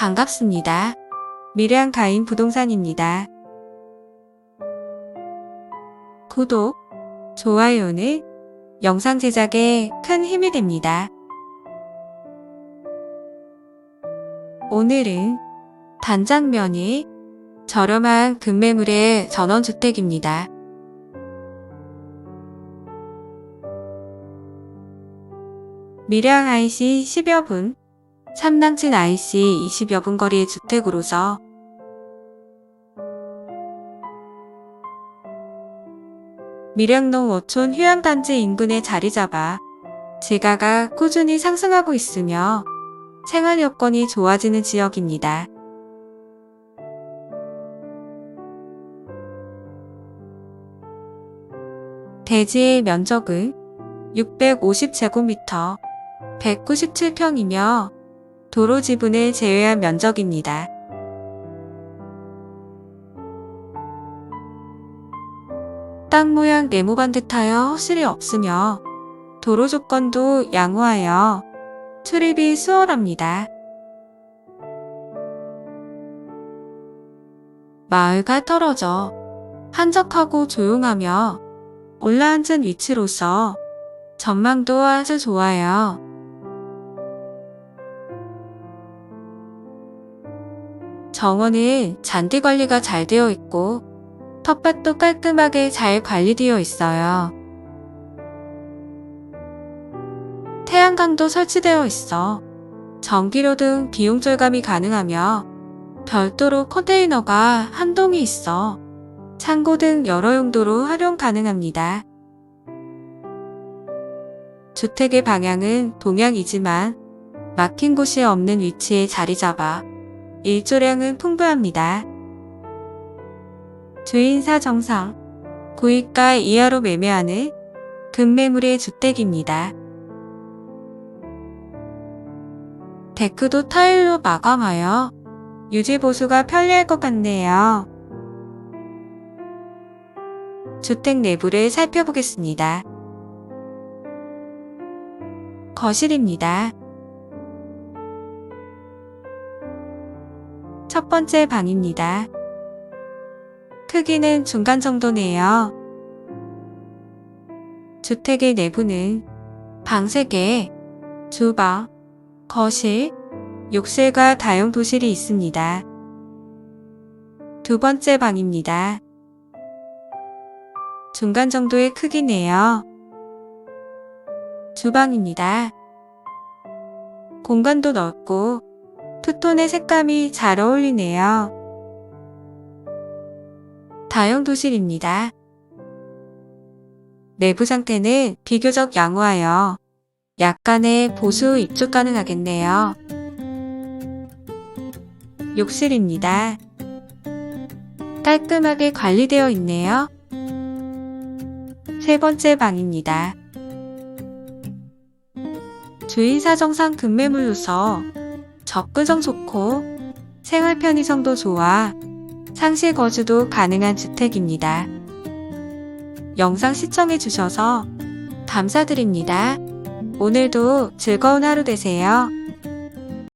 반갑습니다. 미래한 가인 부동산입니다. 구독, 좋아요는 영상 제작에 큰 힘이 됩니다. 오늘은 단장면이 저렴한 급매물의 전원주택입니다. 밀양 IC 10여 분, 삼당진 IC 20여 분 거리의 주택으로서 밀양동 어촌 휴양단지 인근에 자리 잡아 지가가 꾸준히 상승하고 있으며 생활 여건이 좋아지는 지역입니다. 대지의 면적은 650제곱미터, 197평이며 도로 지분을 제외한 면적입니다. 땅 모양 네모반 듯하여 허실이 없으며 도로 조건도 양호하여 출입이 수월합니다. 마을과 떨어져 한적하고 조용하며 올라앉은 위치로서 전망도 아주 좋아요. 정원은 잔디 관리가 잘 되어 있고 텃밭도 깔끔하게 잘 관리되어 있어요. 태양광도 설치되어 있어 전기료 등 비용 절감이 가능하며 별도로 컨테이너가 한 동이 있어 창고 등 여러 용도로 활용 가능합니다. 주택의 방향은 동향이지만 막힌 곳이 없는 위치에 자리 잡아 일조량은 풍부합니다. 주인사 정상, 구입가 이하로 매매하는 급매물의 주택입니다. 데크도 타일로 마감하여 유지 보수가 편리할 것 같네요. 주택 내부를 살펴보겠습니다. 거실입니다. 첫 번째 방입니다. 크기는 중간 정도네요. 주택의 내부는 방 3개, 주방, 거실, 욕실과 다용 도실이 있습니다. 두 번째 방입니다. 중간 정도의 크기네요. 주방입니다. 공간도 넓고 투톤의 색감이 잘 어울리네요. 다용 도실입니다. 내부 상태는 비교적 양호하여 약간의 보수 입주 가능하겠네요. 욕실입니다. 깔끔하게 관리되어 있네요. 세 번째 방입니다. 주인 사 정상 급매물로서 접근성 좋고 생활 편의성도 좋아 상시 거주도 가능한 주택입니다. 영상 시청해 주셔서 감사드립니다. 오늘도 즐거운 하루 되세요.